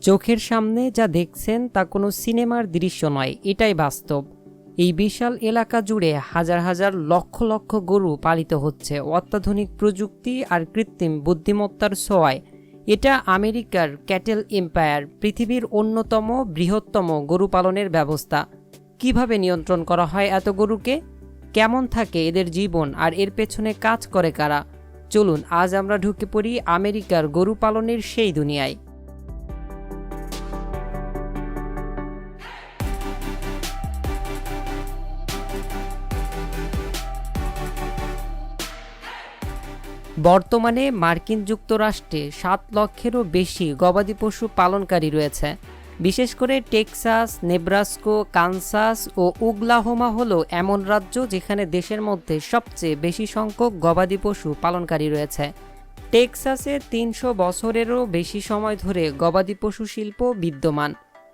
চোখের সামনে যা দেখছেন তা কোনো সিনেমার দৃশ্য নয়, এটাই বাস্তব। এই বিশাল এলাকা জুড়ে হাজার হাজার লক্ষ লক্ষ গরু পালিত হচ্ছে। অত্যাধুনিক প্রযুক্তি আর কৃত্রিম বুদ্ধিমত্তার ছোঁয়ায়। এটা আমেরিকার ক্যাটেল এম্পায়ার, পৃথিবীর অন্যতম বৃহত্তম গরু পালনের ব্যবস্থা। কীভাবে নিয়ন্ত্রণ করা হয় এত গরুকে? কেমন থাকে এদের জীবন আর এর পেছনে কাজ করে কারা? চলুন, আজ আমরা ঢুকে পড়ি আমেরিকার গরু পালনের সেই দুনিয়ায়। বর্তমানে মার্কিন যুক্তরাষ্ট্রে সাত লক্ষেরও বেশি গবাদি পশু পালনকারী রয়েছে। বিশেষ করে টেক্সাস, নেব্রাস্কো, কানসাস ও উগলাহোমা হলো এমন রাজ্য যেখানে দেশের মধ্যে সবচেয়ে বেশি সংখ্যক গবাদি পশু পালনকারী রয়েছে। টেক্সাসে তিনশো বছরেরও বেশি সময় ধরে গবাদি পশু শিল্প বিদ্যমান।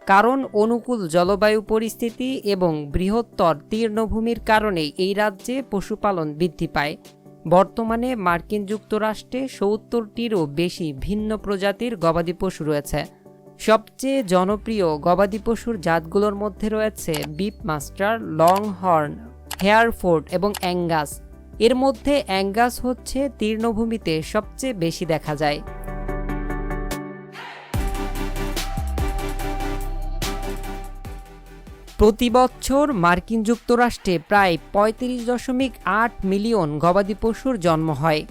কারণ অনুকূল জলবায়ু পরিস্থিতি এবং বৃহত্তর তীর্ণভূমির কারণে এই রাজ্যে পশুপালন বৃদ্ধি পায়। বর্তমানে মার্কিন যুক্তরাষ্ট্রে সত্তরটিরও বেশি ভিন্ন প্রজাতির গবাদি পশু রয়েছে। সবচেয়ে জনপ্রিয় গবাদি পশুর জাতগুলোর মধ্যে রয়েছে beep master long horn Hereford এবং অ্যাঙ্গাস এর মধ্যে অ্যাঙ্গাস হচ্ছে তীর্ণভূমিতে সবচেয়ে বেশি দেখা যায়। প্রতি বছর মার্কিন যুক্তরাষ্ট্রে প্রায় পঁয়ত্রিশ দশমিক আট মিলিয়ন গবাদি পশুর জন্ম হয়।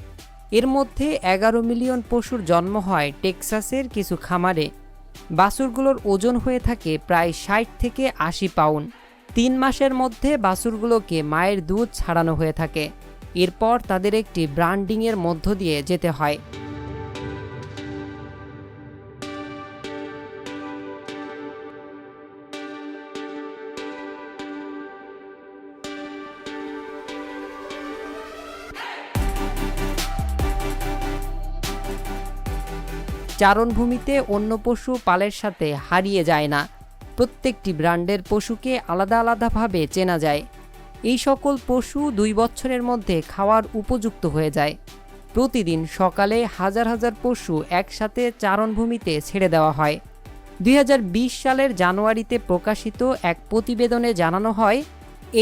এর মধ্যে এগারো মিলিয়ন পশুর জন্ম হয় টেক্সাসের কিছু খামারে। বাছুরগুলোর ওজন হয়ে থাকে প্রায় ষাট থেকে আশি পাউন্ড। তিন মাসের মধ্যে বাছুরগুলোকে মায়ের দুধ ছাড়ানো হয়ে থাকে। এরপর তাদের একটি ব্রান্ডিংয়ের মধ্য দিয়ে যেতে হয়। চারণভূমিতে অন্য পশু পালের সাথে হারিয়ে যায় না। প্রত্যেকটি ব্র্যান্ডের পশুকে আলাদা আলাদাভাবে চেনা যায়। এই সকল পশু দুই বছরের মধ্যে খাওয়ার উপযুক্ত হয়ে যায়। প্রতিদিন সকালে হাজার হাজার পশু একসাথে চারণভূমিতে ছেড়ে দেওয়া হয়। দুই হাজার বিশ সালের জানুয়ারিতে প্রকাশিত এক প্রতিবেদনে জানানো হয়,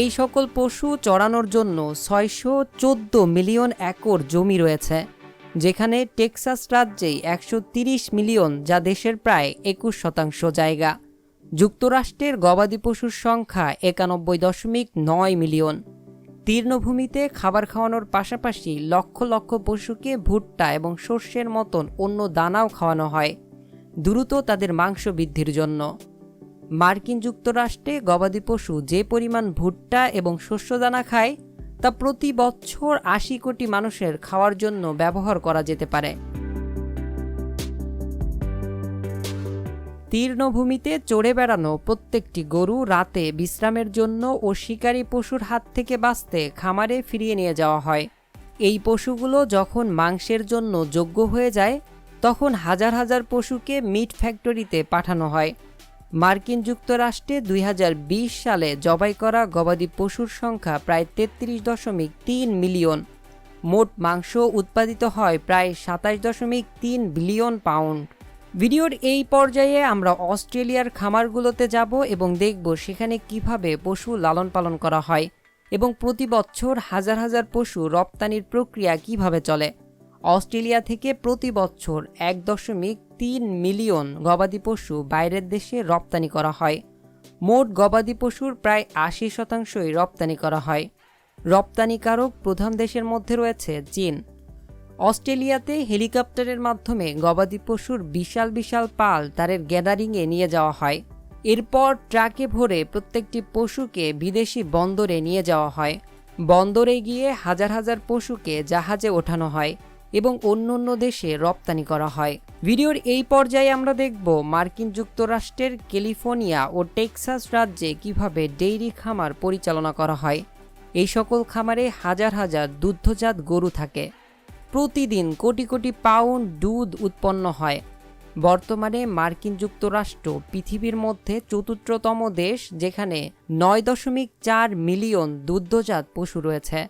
এই সকল পশু চড়ানোর জন্য ছয়শো চোদ্দ মিলিয়ন একর জমি রয়েছে। যেখানে টেক্সাস রাজ্যেই একশো মিলিয়ন, যা দেশের প্রায় একুশ শতাংশ জায়গা। যুক্তরাষ্ট্রের গবাদি পশুর সংখ্যা একানব্বই দশমিক নয় মিলিয়ন। তীর্ণভূমিতে খাবার খাওয়ানোর পাশাপাশি লক্ষ লক্ষ পশুকে ভুট্টা এবং শস্যের মতন অন্য দানাও খাওয়ানো হয়, দ্রুত তাদের মাংস বৃদ্ধির জন্য। মার্কিন যুক্তরাষ্ট্রে গবাদি পশু যে পরিমাণ ভুট্টা এবং শস্য দানা খায় তা প্রতি বছর আশি কোটি মানুষের খাওয়ার জন্য ব্যবহার করা যেতে পারে। তীর্ণভূমিতে চড়ে বেড়ানো প্রত্যেকটি গরু রাতে বিশ্রামের জন্য ও শিকারী পশুর হাত থেকে বাঁচতে খামারে ফিরিয়ে নিয়ে যাওয়া হয়। এই পশুগুলো যখন মাংসের জন্য যোগ্য হয়ে যায়, তখন হাজার হাজার পশুকে মিট ফ্যাক্টরিতে পাঠানো হয়। মার্কিন যুক্তরাষ্ট্রে দুই হাজার বিশ সালে জবাই করা গবাদি পশুর সংখ্যা প্রায় তেত্রিশ দশমিক তিন মিলিয়ন। মোট মাংস উৎপাদিত হয় প্রায় সাতাশ দশমিক তিন বিলিয়ন পাউন্ড। ভিডিওর এই পর্যায়ে আমরা অস্ট্রেলিয়ার খামারগুলোতে যাব এবং দেখব সেখানে কীভাবে পশু লালন পালন করা হয় এবং প্রতি বছর হাজার হাজার পশু রপ্তানির প্রক্রিয়া কীভাবে চলে। অস্ট্রেলিয়া থেকে প্রতি বছর এক দশমিক তিন মিলিয়ন গবাদি পশু বাইরের দেশে রপ্তানি করা হয়। মোট গবাদি পশুর প্রায় আশি শতাংশই রপ্তানি করা হয়। রপ্তানিকারক প্রধান দেশের মধ্যে রয়েছে চীন। অস্ট্রেলিয়াতে হেলিকপ্টারের মাধ্যমে গবাদি পশুর বিশাল বিশাল পাল তারের গ্যাদারিংয়ে নিয়ে যাওয়া হয়। এরপর ট্রাকে ভরে প্রত্যেকটি পশুকে বিদেশি বন্দরে নিয়ে যাওয়া হয়। বন্দরে গিয়ে হাজার হাজার পশুকে জাহাজে ওঠানো হয়। এবং অন্য অন্য দেশে রপ্তানি করা হয়। ভিডিওর এই পর্যায়ে আমরা দেখব মার্কিন যুক্তরাষ্ট্রের ক্যালিফোর্নিয়া ও টেক্সাস রাজ্যে কীভাবে ডেইরি খামার পরিচালনা করা হয়। এই সকল খামারে হাজার হাজার দুগ্ধজাত গরু থাকে। প্রতিদিন কোটি কোটি পাউন্ড দুধ উৎপন্ন হয়। বর্তমানে মার্কিন যুক্তরাষ্ট্র পৃথিবীর মধ্যে চতুর্থতম দেশ, যেখানে নয় দশমিক চার মিলিয়ন দুগ্ধজাত পশু রয়েছে।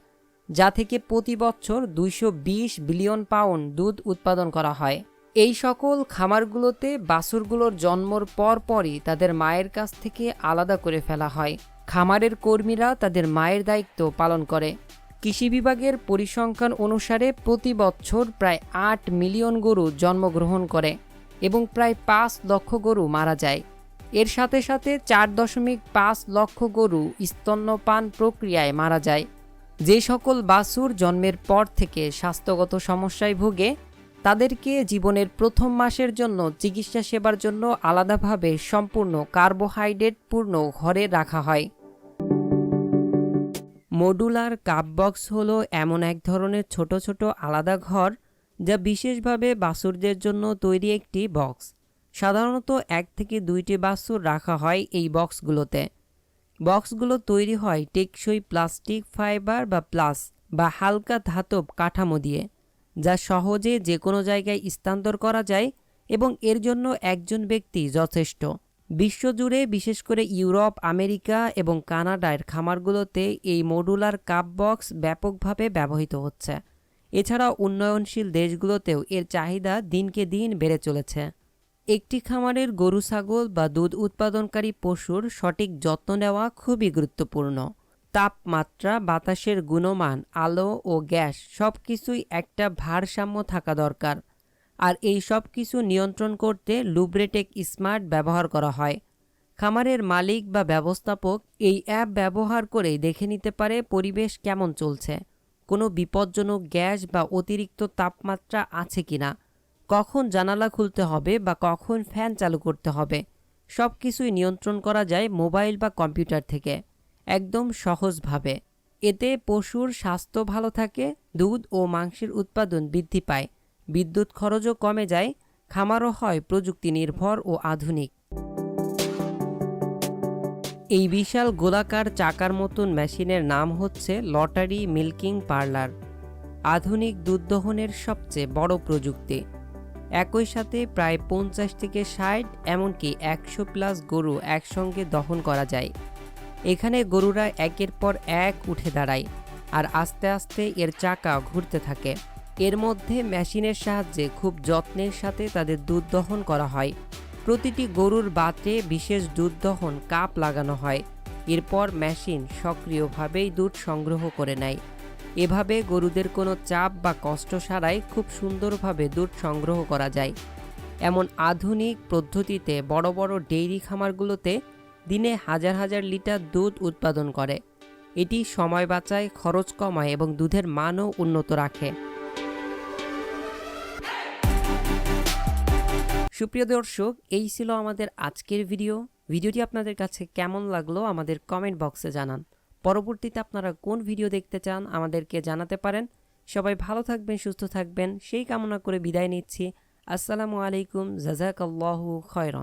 যা থেকে প্রতি বছর দুইশো বিশ বিলিয়ন পাউন্ড দুধ উৎপাদন করা হয়। এই সকল খামারগুলোতে বাছুরগুলোর জন্মর পর পরই তাদের মায়ের কাছ থেকে আলাদা করে ফেলা হয়। খামারের কর্মীরা তাদের মায়ের দায়িত্ব পালন করে। কৃষি বিভাগের পরিসংখ্যান অনুসারে প্রতি বছর প্রায় আট মিলিয়ন গরু জন্মগ্রহণ করে এবং প্রায় পাঁচ লক্ষ গরু মারা যায়। এর সাথে সাথে চার দশমিক পাঁচ লক্ষ গরু স্তন্যপান প্রক্রিয়ায় মারা যায়। যে সকল বাছুর জন্মের পর থেকে স্বাস্থ্যগত সমস্যায় ভোগে, তাদেরকে জীবনের প্রথম মাসের জন্য চিকিৎসা সেবার জন্য আলাদাভাবে সম্পূর্ণ কার্বোহাইড্রেট পূর্ণ ঘরে রাখা হয়। মডুলার কাপ বক্স হলো এমন এক ধরনের ছোট ছোট আলাদা ঘর, যা বিশেষভাবে বাছুরদের জন্য তৈরি একটি বক্স। সাধারণত এক থেকে দুইটি বাছুর রাখা হয় এই বক্সগুলোতে। বক্সগুলো তৈরি হয় টেকসই প্লাস্টিক ফাইবার বা প্লাস বা হালকা ধাতব কাঠামো দিয়ে, যা সহজে যে কোনো জায়গায় স্থানান্তর করা যায় এবং এর জন্য একজন ব্যক্তি যথেষ্ট। বিশ্বজুড়ে বিশেষ করে ইউরোপ, আমেরিকা এবং কানাডার খামারগুলোতে এই মডুলার কাপ বক্স ব্যাপকভাবে ব্যবহৃত হচ্ছে। এছাড়া উন্নয়নশীল দেশগুলোতেও এর চাহিদা দিনকে দিন বেড়ে চলেছে। একটি খামারের গরু, ছাগল বা দুধ উৎপাদনকারী পশুর সঠিক যত্ন নেওয়া খুবই গুরুত্বপূর্ণ। তাপমাত্রা, বাতাসের গুণমান, আলো ও গ্যাস সব কিছুই একটা ভারসাম্য থাকা দরকার। আর এই সব কিছু নিয়ন্ত্রণ করতে লুব্রেটেক স্মার্ট ব্যবহার করা হয়। খামারের মালিক বা ব্যবস্থাপক এই অ্যাপ ব্যবহার করেই দেখে নিতে পারে পরিবেশ কেমন চলছে। কোনো বিপজ্জনক গ্যাস বা অতিরিক্ত তাপমাত্রা আছে কিনা। কখন জানালা খুলতে হবে বা কখন ফ্যান চালু করতে হবে সব কিছুই নিয়ন্ত্রণ করা যায় মোবাইল বা কম্পিউটার থেকে, একদম সহজভাবে। এতে পশুর স্বাস্থ্য ভালো থাকে, দুধ ও মাংসের উৎপাদন বৃদ্ধি পায়, বিদ্যুৎ খরচও কমে যায়, খামারও হয় প্রযুক্তি নির্ভর ও আধুনিক। এই বিশাল গোলাকার চাকার মতন মেশিনের নাম হচ্ছে লটারি মিল্কিং পার্লার, আধুনিক দুধ দহনের সবচেয়ে বড় প্রযুক্তি। একই সাথে প্রায় পঞ্চাশ থেকে ষাট, এমনকি একশো প্লাস গরু একসঙ্গে দহন করা যায়। এখানে গরুরা একের পর এক উঠে দাঁড়ায় আর আস্তে আস্তে এর চাকা ঘুরতে থাকে। এর মধ্যে মেশিনের সাহায্যে খুব যত্নের সাথে তাদের দুধ দহন করা হয়। প্রতিটি গরুর বাতে বিশেষ দুধ দহন কাপ লাগানো হয়। এরপর মেশিন সক্রিয়ভাবেই দুধ সংগ্রহ করে নেয়। এভাবে গরুদের কোনো চাপ বা কষ্ট ছাড়াই খুব সুন্দরভাবে দুধ সংগ্রহ করা যায়। এমন আধুনিক পদ্ধতিতে বড় বড় ডেইরি খামারগুলোতে দিনে হাজার হাজার লিটার দুধ উৎপাদন করে। এটি সময় বাঁচায়, খরচ কমায় এবং দুধের মানও উন্নত রাখে। সুপ্রিয় দর্শক, এই ছিল আমাদের আজকের ভিডিও। ভিডিওটি আপনাদের কাছে কেমন লাগল আমাদের কমেন্ট বক্সে জানান। পরবর্তীতে আপনারা কোন ভিডিও দেখতে চান আমাদেরকে জানাতে পারেন। সবাই ভালো থাকবেন, সুস্থ থাকবেন। সেই কামনা করে বিদায় নিচ্ছি। আসসালামু আলাইকুম। জাজাকাল্লাহু খয়রন।